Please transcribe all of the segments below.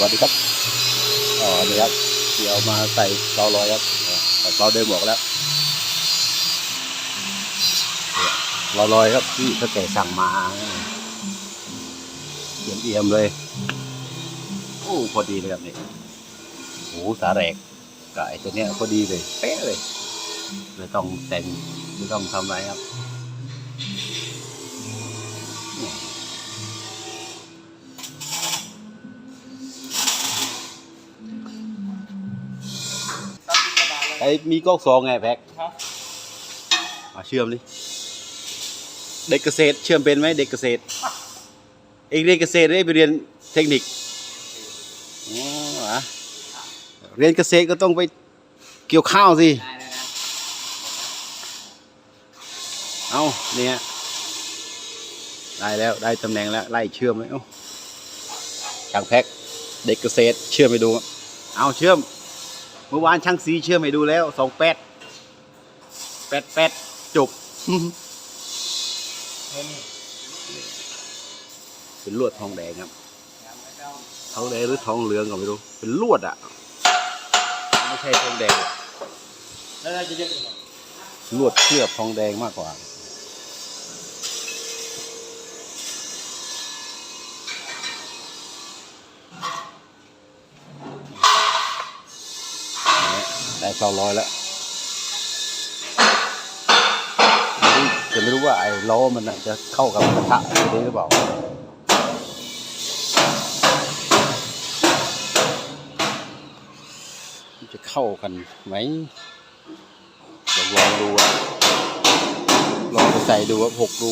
สวัสดีครับอ๋อนี่ครับเดี๋ยวมาใส่เราลอยครับแต่เราเดินหมวกแล้วเราลอยครับที่ถ้าแก่สั่งมาเยี่ยมเอี่ยมเลยโอ้พอดีเลยครับนี่โอ้สาแรกกับไอ้ตัวเนี้ยพอดีเลยเป๊ะเลยไม่ต้องแต่งไม่ต้องทำอะไรครับ อ้มีก๊อกสองไงแพ็คครับ มาเชื่อมดิ เด็กเกษตรเชื่อมเป็นไหมเด็กเกษตร เองเรียนเกษตรได้ไปเรียนเทคนิคอ๋อเหรอเรียนเกษตรก็ต้องไปเกี่ยวข้าวสิ ได้ได้นะเอาเนี่ยได้แล้วได้ตำแหน่งแล้วไล่เชื่อมไหมเอ้าช่างแพ็คเด็กเกษตรเชื่อมไปดู เอาเชื่อม เมื่อวานช่างสีเชื่อมให้ดูแล้วสองแปดแปดแปดจบเงินเป็นลวดทองแดงครับยังไม่ต้องทองแดงหรือทองเหลืองก็ไม่รู้ เป็นลวดอะ ไม่ใช่ทองแดงหรอกแล้วเราจะเรียกยังไงลวดเคลือบทองแดงมากกว่า ได้เก้าร้อยแล้วจะไม่รู้ว่าไอ้ล้อมันจะเข้ากับกระทะได้หรือเปล่าจะเข้ากันไหมเดี๋ยวลองดูลองไปใส่ดูว่าหกรู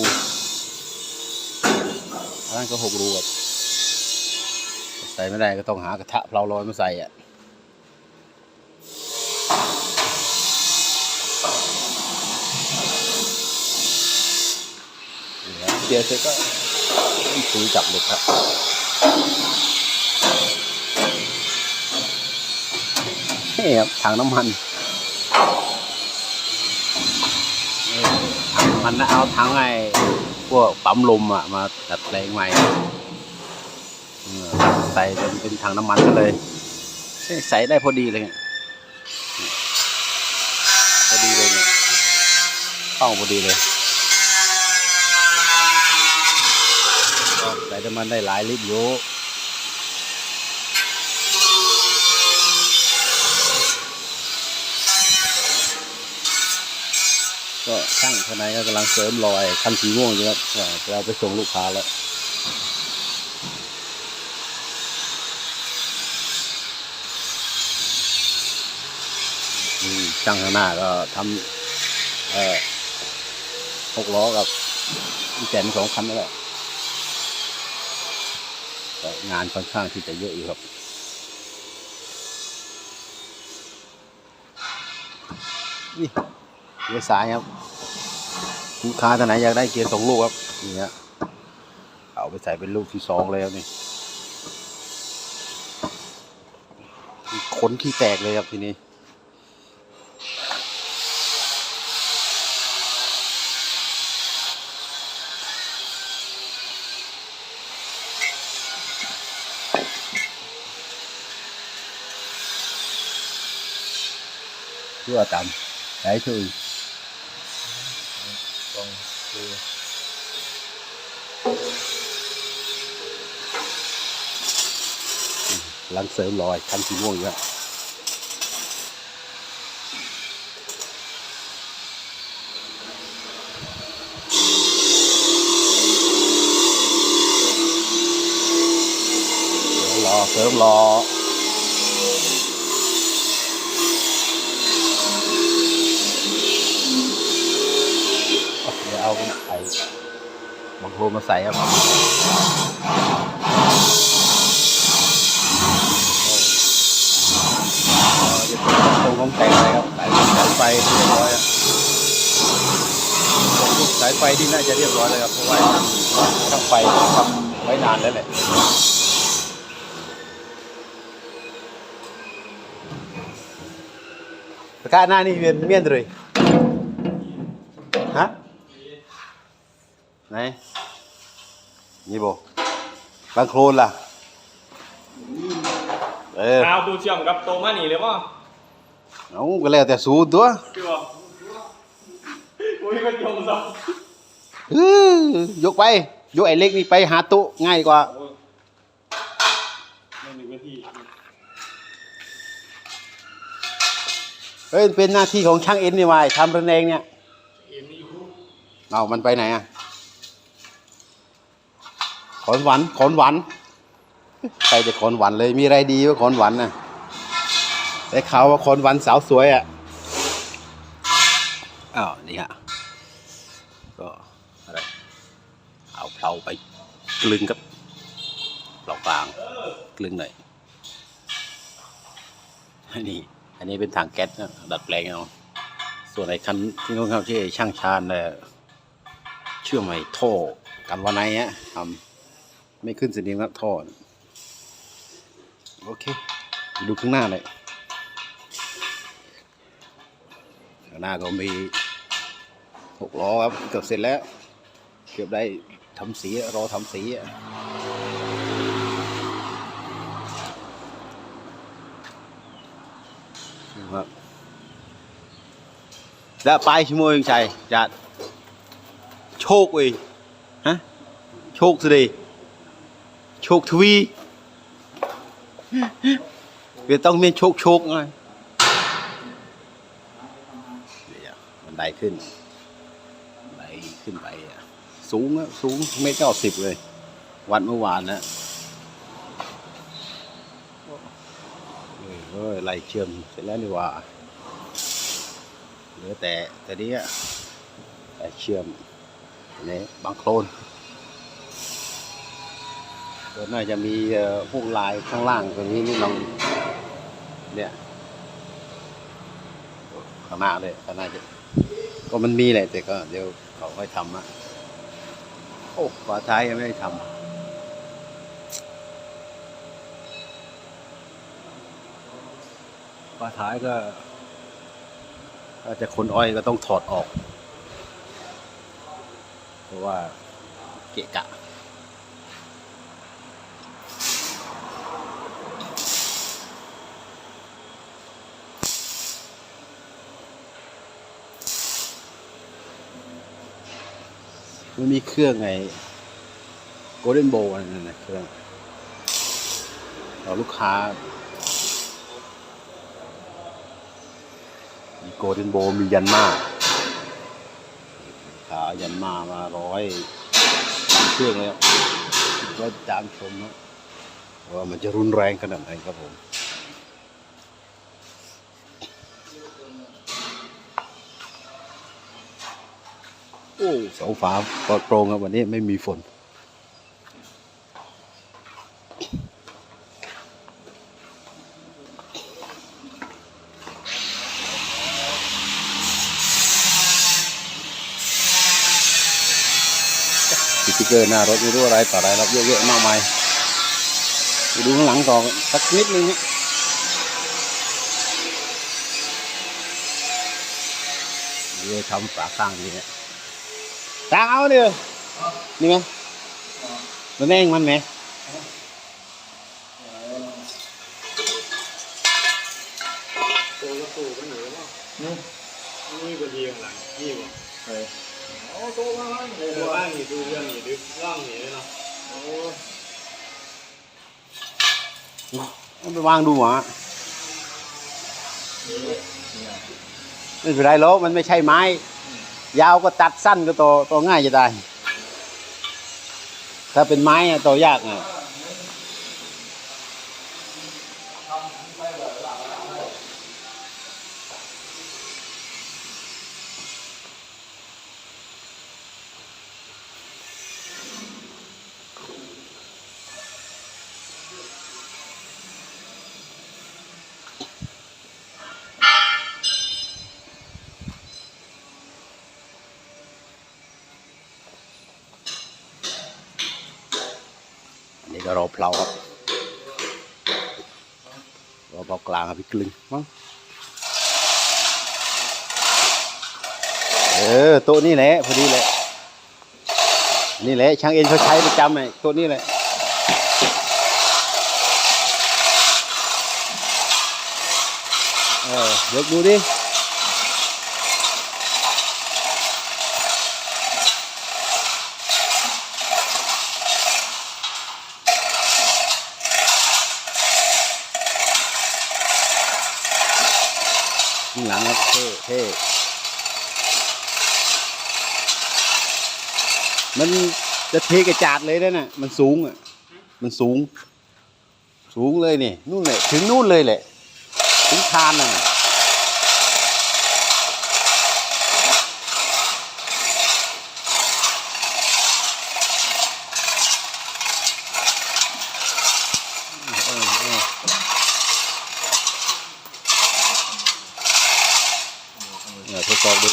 อันนั้นก็หกรูครับใส่ไม่ได้ก็ต้องหากระทะเพลาลอยมาใส่อะ เกียร์เสร็จก็ซื้อจับเล็กครับนี่ครับถังน้ำมันนี่ถังน้ำมันนะเอาถังไอ้พวกปั๊มลมอะมาดัดแปลงใหม่ใส่เป็นเป็นถังน้ำมันกันเลย ใส่ได้พอดีเลยเนี่ยพอดีเลยเนี่ยเข้าพอดีเลย ก็ใส่น้ำมันได้หลายลิตรอยู่ก็ช่างข้างในก็กำลังเสริมรอยคันสีม่วงอยู่ครับเอาไปส่งลูกค้าแล้วช่างข้างหน้าก็ทำเอ่อหกล้อกับแตนสองคันนั่นแหละ งานค่อนข้างที่จะเยอะอยู่ครับนี่เกียร์สายครับลูกค้าท่านไหนอยากได้เกียร์สองลูกครับนี่ฮะเอาไปใส่เป็นลูกที่สองเลยครับนี่ขนที่แตกเลยครับทีนี้ เพื่อตำได้ช่วยตรงคือ โคมาใส่ครับเดี๋ยวตรงของแต่งเลยครับสายสายไฟเรียบร้อยอะสายไฟที่น่าจะเรียบร้อยเลยครับเพราะว่าช่างไฟทำไว้นานแล้วแหละก้าหน้านี่เวียนเมียนเลยฮะไหน นี่บ่บางโคลนล่ะ เออเอาดูเชื่อมกับโตมานี่เลยป่ะเอาก็แล้วแต่สูตัวคือว่าอุ้ยก็ยงซะอื้อยกไป ยกไอ้เล็กนี่ไปหาตุง่ายกว่าไม่หนึ่งนาทีเฮ้ยเป็นหน้าที่ของช่างเอ็นนี่วายทำระแนงเนี่ย เอ็นนี่อยู่เอามันไปไหนอะ ขอนหวันขอนหวันไปแต่ขอนหวันเลยมีอะไรดีว่าขอนหวันน่ะได้ข่าวว่าขอนหวันสาวสวยอะอ้าวนี่ฮะก็อะไรเอาเพลาไปกลึงกับเปลากลางกลึงหน่อยอันนี้อันนี้เป็นถังแก๊สนะดัดแปลงเอาส่วนไอ้คันที่น้องเขาที่ช่างชาญเนี่ยเชื่อมไอ้ท่อกันวันไหนฮะทำ ไม่ขึ้นสนิมครับท่อน่ะโอเค ดูข้างหน้าเลยข้างหน้าก็มีหกล้อครับ เกือบเสร็จแล้ว เกือบได้ทำสีรอทำสีอะครั บ đã bay chứ môi chạy dạ chốt ui hả chốt gì đi chốt thui việc tông miên chốt chốt ngay มันไดขึ้นบันไดขึ้นไปอะสูงอะสูงเมตรเก้าสิบเลย วันเมื่อวานนะเฮ้ยไล่เชื่อมเสร็จแล้วนี่ว่าเหลือแต่แต่นี้อะแต่เชื่อมนี่บางโคลน น่าจะมีพวกลายข้างล่างตรงนี้นี่ลองเนี่ยข้างหน้าเลยก็น่าจะก็มันมีแหละแต่ก็เดี๋ยวเขาค่อยทำอะโอ้ฝาท้ายยังไม่ได้ทำฝาท้ายก็ถ้าจะขนอ้อยก็ต้องถอดออก เพราะว่าเกะกะ มันมีเครื่องไงโกลเด้นโบว์นั่นนะเครื่องเราลูกค้า มีโกลเด้นโบว์มียันมาขายันมามาร้อยเครื่องแล้วก็ตามชมนะว่ามันจะรุนแรงขนาดไหนครับผม โอ้เสาฟ้าปลอดโปร่งครับวันนี้ไม่มีฝน สติกเกอร์หน้ารถไม่รู้อะไรต่ออะไรรับเยอะแยะมากมายไปดูข้างหลังต่อสักนิดนึงนะเดี๋ยวทำฝาข้างนี่ ตาเอาเนี่ยนี่ไหมมันแน่งมันไหมโตก็โตก็เหนือป่ะนี่ก็ดีข้างหลังนี่ป่ะเออโอ้โตมาบ้างเลยบ้างนี่ดูเรื่องนี่ดูร่างนี่เลยเนาะโอ้มันไปวางดูหมาไม่เป็นไรหรอกมันไม่ใช่ไม้ ยาวก็ตัดสั้นก็โตโตง่ายจะได้ ถ้าเป็นไม้โตยากไง อันนี้ก็รอเพลาครับรอเปลากลางครับพี่กลึงมั้งเออโต๊ะนี่แหละพอดีแหละนี่แหละช่างเอ็นเขาใช้ประจำไอ้โต๊ะนี่แหละเออยกดูดิ ข้างหลังครับเท่เท่ มันจะเทกระจาดเลยนะน่ะ มันสูงอะ มันสูง สูงเลยนี่นู่นเลยถึงนู่นเลยแหละถึงคานน่ะ เออเออเออทดสอบดู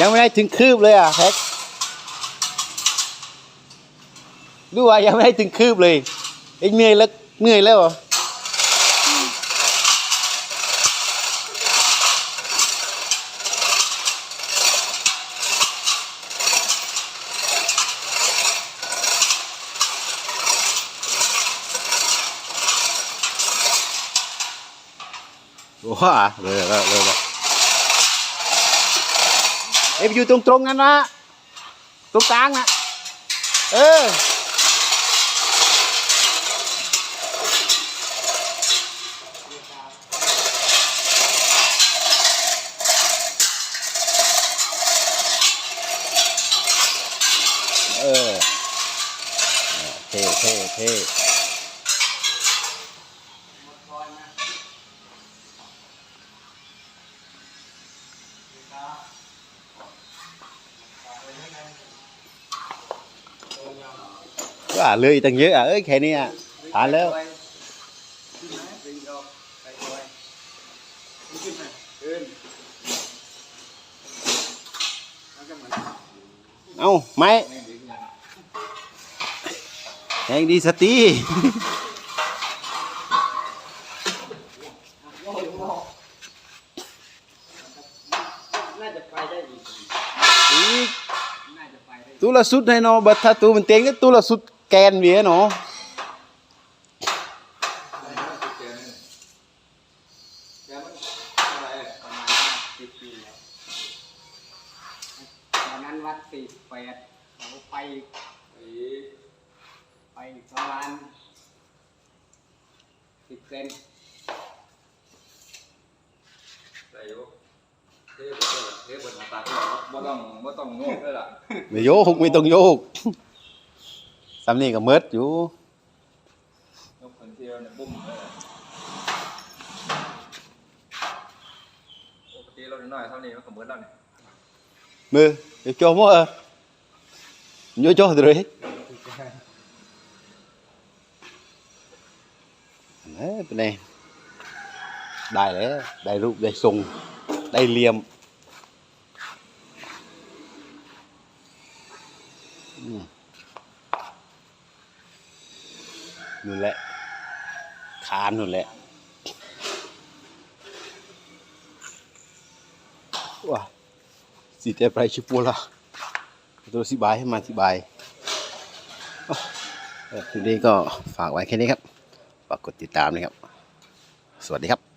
ยังไม่ได้ถึงคืบเลยอะแพ็คดูว่ายังไม่ได้ถึงคืบเลยเอ็งเหนื่อยแล้วเหนื่อยแล้วเหรอ ว้าเลยแล้วเลยล้วเอ็มอยู่ตรงตรงนั้นนะตรงกลางนะเออเออเท่เท่เท่ ว่าเลยอีกตั้งเยอะอะเอ้ยแค่นี้อะผ่านแล้วเอ้าไม้แหงดีสตีน่าจะไปได้อีกอีกน่าจะไปได้ตู้ละสุดให้เนาะบัดถ้าตู้มันเต็งก็ตู้ละสุดแกนเวียเนาะประมาณสิบปีแล้วตอนนั้นวัดสี่แปดเราไปไปประมาณสิบเซนได้อยู่เทปเปิดเทปเปิดหน้าตาก็บ่ต้องบ่ต้องโงกเลยล่ะไม่โยกไม่ต้องโยก สำนี่ก็เมิดอยู่ยกคนเที่ยวเนี่ยบุ้มเลยล่ะปกติเราน้อยๆเท่านี้มันก็เหมือนแล้วเนี่ยมือเดี๋ยวโจมั่วเออโยโจเลยเอ้ยเป็นไงได้แล้วได้รูปได้ทรงได้เหลี่ยมอืม นู่นแหละคานนู่นแหละว้าสีแต่ไปชิปูละตัวสิบายให้มาสิบายโอ้เออทีนี้ก็ฝากไว้แค่นี้ครับ ฝากกดติดตามนะครับ สวัสดีครับ